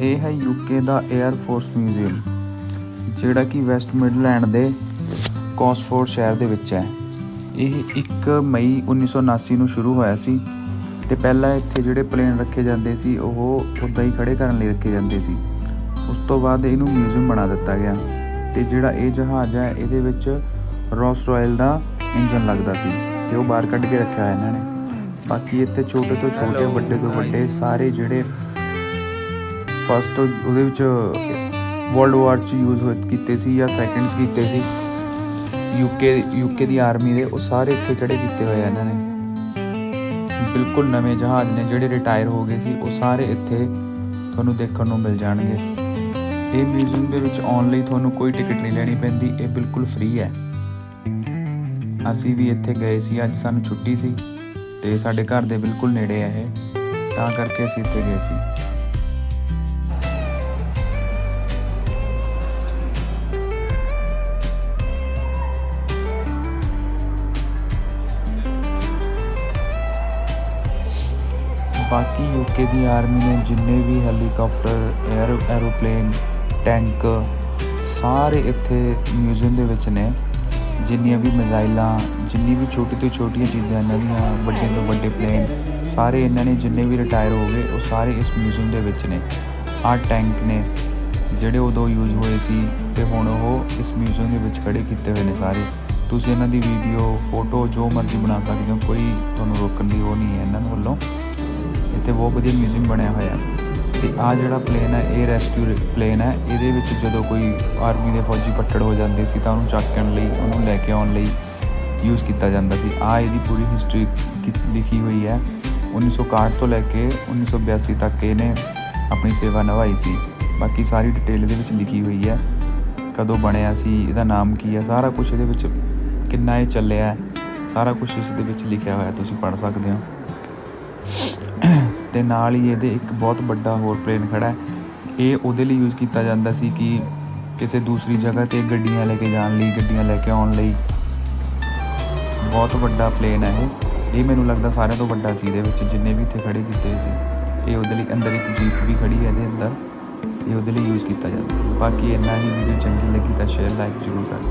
ਇਹ ਹੈ ਯੂਕੇ ਦਾ 에ਅਰ ਫੋਰਸ ਮਿਊਜ਼ੀਅਮ ਜਿਹੜਾ ਕਿ ਵੈਸਟ ਮਿਡਲੈਂਡ ਦੇ ਕੌਸਫੋਰਡ ਸ਼ਹਿਰ ਦੇ ਵਿੱਚ ਹੈ। ਇਹ 1 ਮਈ 1979 ਨੂੰ ਸ਼ੁਰੂ ਹੋਇਆ ਸੀ ਤੇ ਪਹਿਲਾਂ ਇੱਥੇ ਜਿਹੜੇ ਪਲੇਨ ਰੱਖੇ ਜਾਂਦੇ ਸੀ ਉਹ ਉੱਦਾਂ ਹੀ ਖੜੇ ਕਰਨ ਲਈ ਰੱਖੇ ਜਾਂਦੇ ਸੀ। ਉਸ ਤੋਂ ਬਾਅਦ ਇਹਨੂੰ ਮਿਊਜ਼ੀਅਮ ਬਣਾ ਦਿੱਤਾ ਗਿਆ ਤੇ ਜਿਹੜਾ ਇਹ ਜਹਾਜ਼ ਹੈ ਇਹਦੇ ਵਿੱਚ ਰੋਸ ਰਾਇਲ ਦਾ ਇੰਜਨ ਲੱਗਦਾ ਸੀ ਤੇ ਉਹ ਬਾਹਰ ਕੱਢ ਕੇ ਰੱਖਿਆ ਹੋਇਆ ਇਹਨਾਂ ਨੇ। ਬਾਕੀ ਇੱਥੇ ਛੋਟੇ ਤੋਂ ਛੋਟੇ ਵੱਡੇ ਤੋਂ ਵੱਡੇ ਸਾਰੇ ਜਿਹੜੇ ਫਸਟ ਉਹਦੇ ਵਿੱਚ ਵਰਲਡ ਵਾਰ ਚ ਯੂਜ਼ ਹੋਏ, ਕੀਤੇ ਸੀ ਜਾਂ ਸੈਕੰਡ ਚ ਕੀਤੇ ਸੀ। ਯੂਕੇ ਯੂਕੇ ਦੀ ਆਰਮੀ ਦੇ, ਉਹ ਸਾਰੇ ਇੱਥੇ ਖੜੇ ਕੀਤੇ ਹੋਏ ਆ ਇਹਨਾਂ ਨੇ। ਬਿਲਕੁਲ ਨਵੇਂ ਜਹਾਜ਼ ਨੇ ਜਿਹੜੇ ਰਿਟਾਇਰ ਹੋ ਗਏ ਸੀ, ਉਹ ਸਾਰੇ ਇੱਥੇ ਤੁਹਾਨੂੰ ਦੇਖਣ ਨੂੰ ਮਿਲ ਜਾਣਗੇ। ਇਹ ਮਿਊਜ਼ੀਅਮ ਦੇ ਵਿੱਚ ਆਉਣ ਲਈ ਤੁਹਾਨੂੰ ਕੋਈ ਟਿਕਟ ਨਹੀਂ ਲੈਣੀ ਪੈਂਦੀ, ਇਹ ਬਿਲਕੁਲ ਫ੍ਰੀ ਹੈ। ਅਸੀਂ ਵੀ ਇੱਥੇ ਗਏ ਸੀ, ਅੱਜ ਸਾਨੂੰ ਛੁੱਟੀ ਸੀ, ਤੇ ਸਾਡੇ ਘਰ ਦੇ ਬਿਲਕੁਲ ਨੇੜੇ ਹੈ ਇਹ। ਤਾਂ ਕਰਕੇ ਅਸੀਂ ਇੱਥੇ ਗਏ ਸੀ। ਬਾਕੀ ਯੂਕੇ ਦੀ ਆਰਮੀ ਨੇ ਜਿੰਨੇ ਵੀ ਹੈਲੀਕਾਪਟਰ 에ਅਰ ਐਰੋਪਲੇਨ ਟੈਂਕ ਸਾਰੇ ਇੱਥੇ ਮਿਊਜ਼ੀਅਮ ਦੇ ਵਿੱਚ ਨੇ। ਜਿੰਨੀਆਂ ਵੀ ਮਿਜ਼ਾਈਲਾਂ ਜਿੰਨੀ ਵੀ ਛੋਟੀ ਤੋਂ ਛੋਟੀਆਂ ਚੀਜ਼ਾਂ ਇਹਨਾਂ ਦੀਆਂ ਵੱਡੇ ਤੋਂ ਵੱਡੇ ਪਲੇਨ ਸਾਰੇ ਇਹਨਾਂ ਨੇ ਜਿੰਨੇ ਵੀ ਰਿਟਾਇਰ ਹੋ ਗਏ, ਉਹ ਸਾਰੇ ਇਸ ਮਿਊਜ਼ੀਅਮ ਦੇ ਵਿੱਚ ਨੇ। ਆਹ ਟੈਂਕ ਨੇ, ਜਿਹੜੇ ਉਦੋਂ ਯੂਜ਼ ਹੋਏ ਸੀ ਤੇ ਹੁਣ ਉਹ ਇਸ ਮਿਊਜ਼ੀਅਮ ਦੇ ਵਿੱਚ ਖੜੇ ਕੀਤੇ ਹੋਏ ਨੇ ਸਾਰੇ। ਤੁਸੀਂ ਇਹਨਾਂ ਦੀ ਵੀਡੀਓ ਫੋਟੋ ਜੋ ਮਰਜ਼ੀ ਬਣਾ ਸਕਦੇ ਹੋ, ਕੋਈ ਤੁਹਾਨੂੰ ਰੋਕਣ ਦੀ ਉਹ ਨਹੀਂ ਹੈ ਇਹਨਾਂ ਵੱਲੋਂ। ਇੱਥੇ ਬਹੁਤ ਵਧੀਆ ਮਿਊਜ਼ੀਅਮ ਬਣਿਆ ਹੋਇਆ। ਹੈ ਤੇ ਆ ਜਿਹੜਾ ਪਲੇਨ ਹੈ, ਇਹ ਰੈਸਕਿਊ ਪਲੇਨ ਹੈ। ਇਹਦੇ ਵਿੱਚ ਜਦੋਂ ਕੋਈ ਆਰਮੀ ਦੇ ਫੌਜੀ ਫੱਟੜ ਹੋ ਜਾਂਦੇ ਸੀ ਤਾਂ ਉਹਨੂੰ ਚੱਕਣ ਲਈ, ਉਹਨੂੰ ਲੈ ਕੇ ਆਉਣ ਲਈ ਯੂਜ਼ ਕੀਤਾ ਜਾਂਦਾ ਸੀ। ਆ ਇਹਦੀ ਪੂਰੀ ਹਿਸਟਰੀ ਲਿਖੀ ਹੋਈ ਹੈ। 1961 ਤੋਂ ਲੈ ਕੇ 1982 ਤੱਕ ਇਹਨੇ ਆਪਣੀ ਸੇਵਾ ਨਿਭਾਈ ਸੀ। ਬਾਕੀ ਸਾਰੀ ਡਿਟੇਲ ਇਹਦੇ ਵਿੱਚ ਲਿਖੀ ਹੋਈ ਹੈ। ਕਦੋਂ ਬਣਿਆ ਸੀ, ਇਹਦਾ ਨਾਮ ਕੀ ਹੈ, ਸਾਰਾ ਕੁਝ ਇਹਦੇ ਵਿੱਚ ਕਿੰਨਾ ਇਹ ਚੱਲਿਆ ਸਾਰਾ ਕੁਝ ਇਸ ਦੇ ਵਿੱਚ ਲਿਖਿਆ ਹੋਇਆ, ਤੁਸੀਂ ਪੜ੍ਹ ਸਕਦੇ ਹੋ। ਅਤੇ ਨਾਲ ਹੀ ਇਹਦੇ ਇੱਕ ਬਹੁਤ ਵੱਡਾ ਹੋਰ ਪਲੇਨ ਖੜ੍ਹਾ ਇਹ ਉਹਦੇ ਲਈ ਯੂਜ਼ ਕੀਤਾ ਜਾਂਦਾ ਸੀ ਕਿ ਕਿਸੇ ਦੂਸਰੀ ਜਗ੍ਹਾ ਤੇ ਗੱਡੀਆਂ ਲੈ ਕੇ ਜਾਣ ਲਈ, ਗੱਡੀਆਂ ਲੈ ਕੇ ਆਉਣ ਲਈ। ਬਹੁਤ ਵੱਡਾ ਪਲੇਨ ਹੈ ਇਹ। ਇਹ ਮੈਨੂੰ ਲੱਗਦਾ ਸਾਰਿਆਂ ਤੋਂ ਵੱਡਾ ਸੀ ਇਹਦੇ ਵਿੱਚ, ਜਿੰਨੇ ਵੀ ਇੱਥੇ ਖੜੇ ਕੀਤੇ ਸੀ। ਇਹ ਉਹਦੇ ਲਈ ਅੰਦਰ ਇੱਕ ਜੀਪ ਵੀ ਖੜੀ ਹੈ ਇਹਦੇ ਅੰਦਰ। ਇਹ ਉਹਦੇ ਲਈ ਯੂਜ਼ ਕੀਤਾ ਜਾਂਦਾ ਸੀ। ਬਾਕੀ ਇੰਨਾ ਹੀ ਵੀਡੀਓ ਚੰਗੀ ਲੱਗੀ ਤਾਂ ਸ਼ੇਅਰ ਲਾਈਕ ਜ਼ਰੂਰ ਕਰ ਦਿਓ।